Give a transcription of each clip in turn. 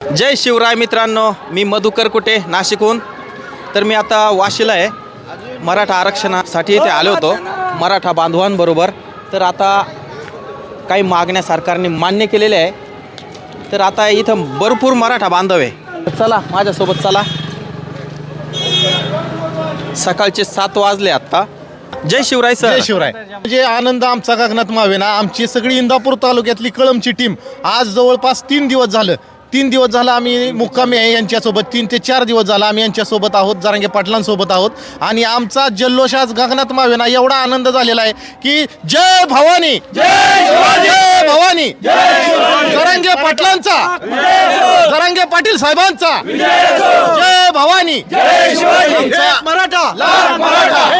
जय शिवराय मित्रांनो मी मधुकर कुटे नाशिकहून. तर मी आता वाशीला आहे. मराठा आरक्षणासाठी इथे आलो होतो. मराठा बांधवांबरोबर. तर आता काही मागण्या सरकारने मान्य केलेल्या आहे. तर आता इथं भरपूर मराठा बांधव आहे. चला माझ्यासोबत चला. सकाळचे सात वाजले आत्ता जय शिवराय सर. जय शिवराय. म्हणजे आनंद आमचा गगनात मावेना आमची सगळी इंदापूर तालुक्यातली कळमची टीम आज जवळपास तीन दिवस झालं. तीन दिवस झालं आम्ही मुक्कामी आहे यांच्यासोबत. तीन ते चार दिवस झाला आम्ही यांच्यासोबत आहोत जरांगे पाटलांसोबत आहोत. आणि आमचा जल्लोष आज गगनात मावेना एवढा आनंद झालेला आहे की जय भवानी! जय भवानी! जरांगे पाटलांचा. जरांगे पाटील साहेबांचा. जय भवानी. मराठा.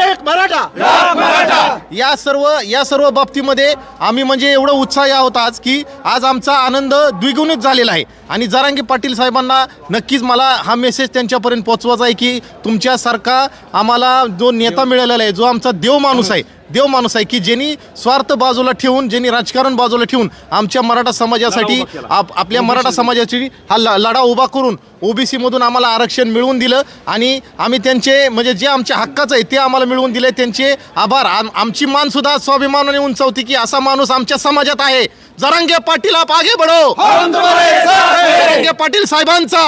एक मराठा. या सर्व या सर्व बाबतीमध्ये आम्ही म्हणजे एवढं उत्साही आहोत आज की आज आमचा आनंद द्विगुणित झालेला आहे. आणि जरांगी पाटील साहेबांना नक्कीच मला हा मेसेज त्यांच्यापर्यंत पोहोचवायचा आहे की तुमच्यासारखा आम्हाला जो नेता मिळालेला आहे जो आमचा देव माणूस आहे देव माणूस आहे की ज्यांनी स्वार्थ बाजूला ठेवून ज्यांनी राजकारण बाजूला ठेवून आमच्या मराठा समाजासाठी आप आपल्या मराठा समाजाची हा ल- लढा उभा करून ओबीसी मधून आम्हाला आरक्षण मिळवून दिलं आणि आम्ही त्यांचे म्हणजे जे आमच्या हक्काचं आहे ते आम्हाला मिळवून दिले त्यांचे आभार. आम- आमची मान सुद्धा स्वाभिमानाने उंचावती की असा माणूस आमच्या समाजात आहे. जरांगे पाटील आप आगे बढो। जरांगे पाटील साहेबांचा।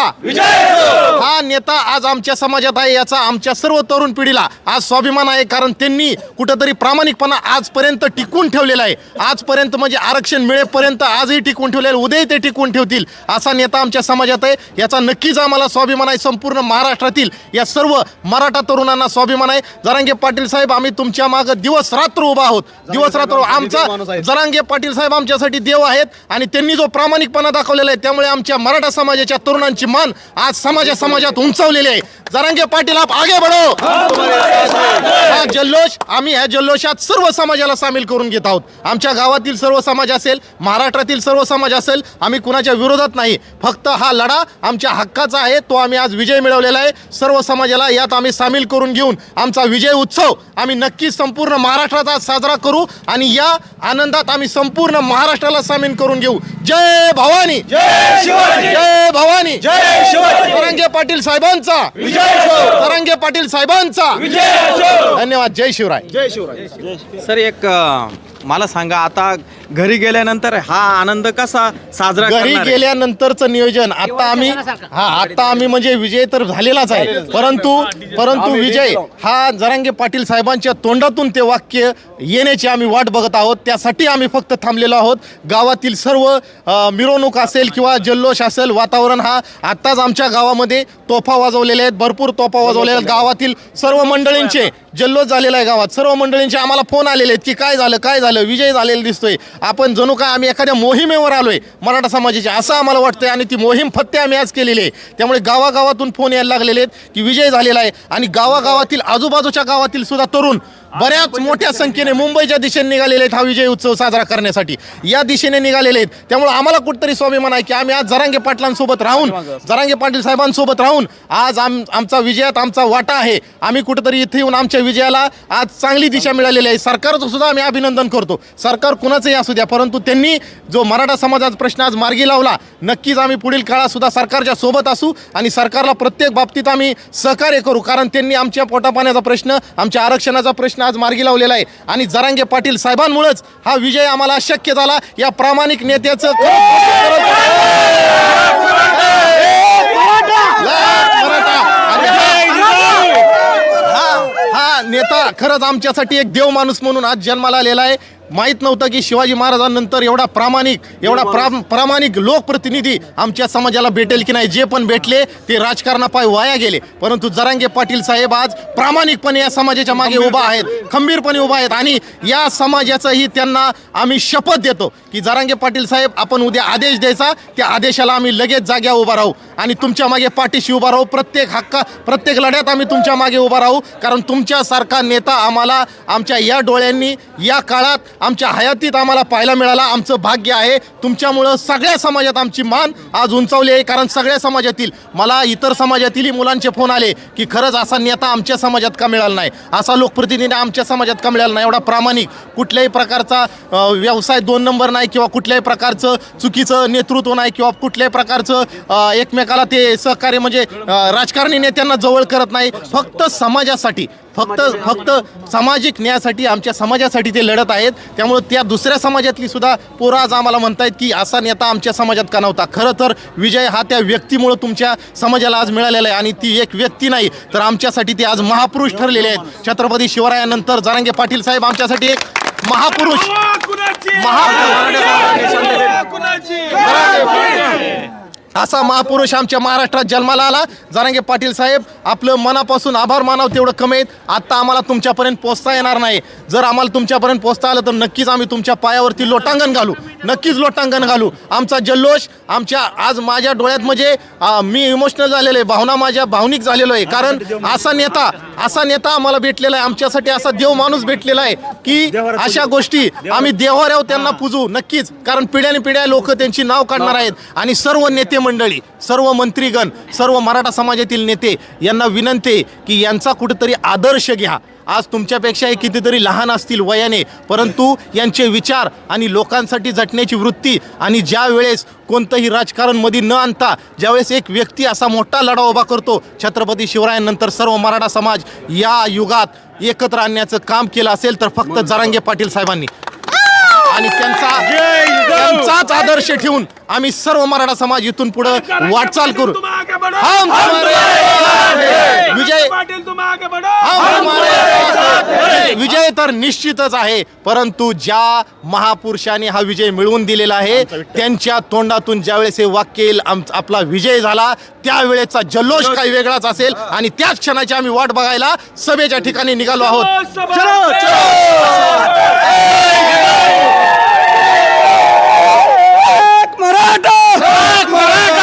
हा नेता आज आमच्या समाजात आहे याचा आमच्या सर्व तरुण पिढीला आज स्वाभिमान आहे कारण त्यांनी कुठंतरी प्रामाणिकपणा आजपर्यंत टिकून ठेवलेला आहे. आजपर्यंत म्हणजे आरक्षण मिळेपर्यंत आजही टिकून ठेवलेलं उद्याही ते टिकून ठेवतील असा नेता आमच्या समाजात आहे. याचा नक्कीच आम्हाला स्वाभिमान आहे संपूर्ण महाराष्ट्रातील या सर्व मराठा तरुणांना स्वाभिमान आहे. जरांगे पाटील साहेब आम्ही तुमच्या मागं दिवस रात्र उभा आहोत. दिवस रात्र आमचा जरांगे पाटील साहेब आमच्यासाठी देव आहेत आणि त्यांनी जो प्रामाणिकपणा दाखवलेला आहे त्यामुळे आमच्या मराठा समाजाच्या तरुणांची मान आज समाजा समाजात उंचावलेली आहे. जरांगे पाटील आप आगे बढो। हा जल्लोष आम्ही ह्या जल्लोषात सर्व समाजाला सामील करून घेत आहोत. आमच्या गावातील सर्व समाज असेल महाराष्ट्रातील सर्व समाज असेल आम्ही कुणाच्या विरोधात नाही. फक्त हा लढा आमच्या हक्काचा आहे तो आम्ही आज विजय मिळवलेला आहे. सर्व समाजाला यात आम्ही सामील करून घेऊन आमचा विजय उत्सव आम्ही नक्कीच संपूर्ण महाराष्ट्रात आज साजरा करू आणि या आनंदात आम्ही संपूर्ण महाराष्ट्राला सामील करून घेऊ. जय भवानी! जय भवानी! तरंगे पाटील साहेबांचा! तरंगे पाटील साहेबांचा. धन्यवाद. जय शिवराय. सर एक मला सांगा आता घरी गेल्यानंतर हा आनंद कसा साजरा घरी करणार आहे? गेल्यानंतरचं नियोजन. आता आम्ही हा आता आम्ही म्हणजे विजय तर झालेलाच आहे. परंतु परंतु विजय हा जरांगे पाटील साहेबांच्या तोंडातून ते वाक्य येण्याची आम्ही वाट बघत आहोत. त्यासाठी आम्ही फक्त थांबलेलो आहोत. गावातील सर्व अ, मिरवणूक असेल किंवा जल्लोष असेल वातावरण हा आत्ताच आमच्या गावामध्ये तोफा वाजवलेल्या आहेत. भरपूर तोफा वाजवलेल्या आहेत. गावातील सर्व मंडळींचे जल्लोष झालेला आहे गावात. सर्व मंडळींचे आम्हाला फोन आलेले आहेत की काय झालं काय झालं विजय झालेला दिसतोय. आपण जणू काय आम्ही एखाद्या मोहिमेवर आलोय मराठा समाजाची असं आम्हाला वाटतंय आणि ती मोहीम फत्ते आम्ही आज केलेली आहे. त्यामुळे गावागावातून फोन यायला लागलेले आहेत की विजय झालेला आहे आणि गावागावातील आजूबाजूच्या गावातील सुद्धा तरुण बऱ्याच मोठ्या संख्येने मुंबईच्या दिशेने निघालेले आहेत हा विजय उत्सव साजरा करण्यासाठी. या दिशेने निघालेले आहेत. त्यामुळे आम्हाला कुठतरी स्वाभिमान आहे की आम्ही आज जरांगे पाटलांसोबत राहून जरांगे पाटील साहेबांसोबत राहून आज आम आमचा विजयात आमचा वाटा आहे. आम्ही कुठेतरी इथे येऊन आमच्या विजयाला आज चांगली दिशा मिळालेली आहे. सरकारचं सुद्धा आम्ही अभिनंदन करतो. सरकार कुणाचंही असू द्या परंतु त्यांनी जो मराठा समाजाचा प्रश्न आज मार्गी लावला नक्कीच आम्ही पुढील काळात सुद्धा सरकारच्या सोबत असू आणि सरकारला प्रत्येक बाबतीत आम्ही सहकार्य करू कारण त्यांनी आमच्या पोटापाण्याचा प्रश्न आमच्या आरक्षणाचा प्रश्न आज मार्गी लावलेला आहे आणि जरांगे पाटील साहेबांमुळेच हा विजय आम्हाला शक्य झाला या प्रामाणिक नेत्याचं हा हा नेता खरंच आमच्यासाठी एक देव माणूस म्हणून आज जन्माला आलेला आहे माहीत नव्हतं की शिवाजी महाराजांनंतर एवढा प्रामाणिक एवढा प्रा प्रामाणिक लोकप्रतिनिधी आमच्या समाजाला भेटेल की नाही जे पण भेटले ते राजकारणापाय वाया गेले. परंतु जरांगे पाटील साहेब आज प्रामाणिकपणे या समाजाच्या मागे उभा आहेत खंबीरपणे उभा आहेत आणि या समाजाचंही त्यांना आम्ही शपथ देतो की जरांगे पाटील साहेब आपण उद्या आदेश द्यायचा त्या आदेशाला आम्ही लगेच जाग्या उभा राहू आणि तुमच्या मागे पाठीशी उभा राहू. प्रत्येक हक्का प्रत्येक लढ्यात आम्ही तुमच्या मागे उभा राहू. कारण तुमच्यासारखा नेता आम्हाला आमच्या या डोळ्यांनी या काळात आमच्या हयातीत आम्हाला पाहायला मिळाला. आमचं भाग्य आहे. तुमच्यामुळं सगळ्या समाजात आमची मान आज उंचावली आहे. कारण सगळ्या समाजातील मला इतर समाजातीलही मुलांचे फोन आले की खरंच असा नेता आमच्या समाजात का मिळाला नाही? असा लोकप्रतिनिधी आमच्या समाजात का मिळाला नाही? एवढा प्रामाणिक कुठल्याही प्रकारचा व्यवसाय दोन नंबर नाही किंवा कुठल्याही प्रकारचं चुकीचं नेतृत्व नाही किंवा कुठल्याही प्रकारचं एकमेकाला ते सहकार्य म्हणजे राजकारणी नेत्यांना जवळ करत नाही. फक्त समाजासाठी फक्त फक्त सामाजिक न्यायासाठी आमच्या समाजासाठी ते लढत आहेत. त्यामुळे त्या दुसऱ्या समाजातली सुद्धा पोरं आज आम्हाला म्हणतायत की असा नेता आमच्या समाजात का नव्हता. खरं तर विजय हा त्या व्यक्तीमुळं तुमच्या समाजाला आज मिळालेला आहे आणि ती एक व्यक्ती नाही तर आमच्यासाठी ते आज महापुरुष ठरलेले आहेत. छत्रपती शिवरायानंतर जारांगे पाटील साहेब आमच्यासाठी एक महापुरुष. असा महापुरुष आमच्या महाराष्ट्रात जन्माला आला. जरांगे पाटील साहेब आपलं मनापासून आभार मानाव तेवढं कमी आहेत. आत्ता आम्हाला तुमच्यापर्यंत पोचता येणार नाही. जर आम्हाला तुमच्यापर्यंत पोचता आलं तर नक्कीच आम्ही तुमच्या पायावरती लोटांगण घालू. नक्कीच लोटांगण घालू. आमचा जल्लोष आमच्या आज माझ्या डोळ्यात म्हणजे मी इमोशनल झालेलो आहे. भावना माझ्या भावनिक झालेलो आहे. कारण असा नेता असा नेता आम्हाला भेटलेला आहे. आमच्यासाठी असा देव माणूस भेटलेला आहे की अशा गोष्टी आम्ही देवाऱ्यावर त्यांना पूजू नक्कीच. कारण पिढ्याने पिढ्या लोक त्यांची नाव काढणार आहेत. आणि सर्व नेते मंडळी सर्व मंत्रीगण सर्व मराठा समाजातील नेते यांना विनंती की यांचा कुठेतरी आदर्श घ्या. आज तुमच्यापेक्षाही कितीतरी लहान असतील वयाने परंतु यांचे विचार आणि लोकांसाठी झटण्याची वृत्ती आणि ज्या वेळेस कोणतंही राजकारणमध्ये न आणता ज्यावेळेस एक व्यक्ती असा मोठा लढा उभा करतो छत्रपती शिवरायांनंतर सर्व मराठा समाज या युगात एकत्र आणण्याचं काम केलं असेल तर फक्त जरांगे पाटील साहेबांनी. आणि त्यांचा त्यांचाच आदर्श ठेवून आम्ही सर्व मराठा समाज इथून पुढे वाटचाल करू. हम तुम्हारे साथ हैं. विजय पाटील तुम आगे बढ़ो हम तुम्हारे साथ हैं. विजय तर निश्चितच आहे परंतु ज्या महापुरुषांनी हा विजय मिळवून दिलेला आहे त्यांच्या तोंडातून ज्यावेळेस हे वाक्य येईल आम- आपला विजय झाला त्यावेळेचा जल्लोष काही वेगळाच असेल आणि त्याच क्षणाची आम्ही वाट बघायला सभेच्या ठिकाणी निघालो आहोत चलो मराठा